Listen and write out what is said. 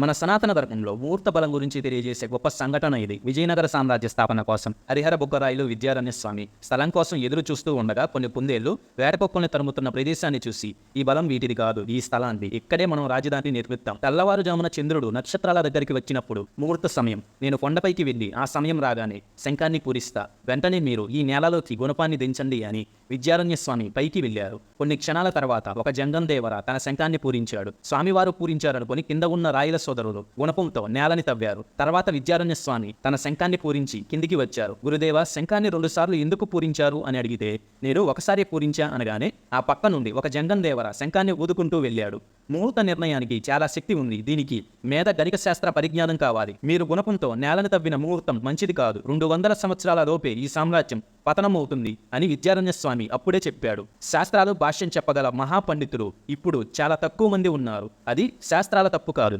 మన సనాతన ధర్మంలో ముహూర్త బలం గురించి తెలియజేసే గొప్ప సంఘటన ఇది. విజయనగర సామ్రాజ్య స్థాపన కోసం హరిహర బుక్కరాయలు విద్యారణ్య స్వామి స్థలం కోసం ఎదురు చూస్తూ ఉండగా కొన్ని కుందేళ్ళు వేటకొక్కుల్ని తరుముతున్న ప్రదేశాన్ని చూసి ఈ బలం వీటిది కాదు ఈ స్థలాన్ని. ఇక్కడే మనం రాజధాని నిర్మిద్దాం. తెల్లవారుజామున చంద్రుడు నక్షత్రాల దగ్గరికి వచ్చినప్పుడు ముహూర్త సమయం. నేను కొండపైకి వెళ్ళి ఆ సమయం రాగానే శంఖాన్ని పూరిస్తా. వెంటనే మీరు ఈ నేలలోకి గుణపాన్ని దించండి అని విద్యారణ్య స్వామి పైకి వెళ్ళారు. కొన్ని క్షణాల తర్వాత ఒక జంగం దేవర తన శంఖాన్ని పూరించాడు. స్వామివారు పూరించారనుకొని కింద ఉన్న రాయల సోదరులు గుణపంతో నేలని తవ్వారు. తర్వాత విద్యారణ్య స్వామి తన శంఖాన్ని పూరించి కిందికి వచ్చారు. గురుదేవ శంఖాన్ని రెండుసార్లు ఎందుకు పూరించారు అని అడిగితే నేను ఒకసారి పూరించా అనగానే ఆ పక్క నుండి ఒక జంగం దేవర శంఖాన్ని ఊదుకుంటూ వెళ్ళాడు. ముహూర్త నిర్ణయానికి చాలా శక్తి ఉంది. దీనికి మేధ గణిక శాస్త్ర పరిజ్ఞానం కావాలి. మీరు గుణపంతో నేలను తవ్విన ముహూర్తం మంచిది కాదు. రెండు వందల సంవత్సరాల లోపే ఈ సామ్రాజ్యం పతనమవుతుంది అని విద్యారణ్య స్వామి అప్పుడే చెప్పాడు. శాస్త్రాలు భాష్యం చెప్పగల మహాపండితులు ఇప్పుడు చాలా తక్కువ మంది ఉన్నారు. అది శాస్త్రాల తప్పు కాదు.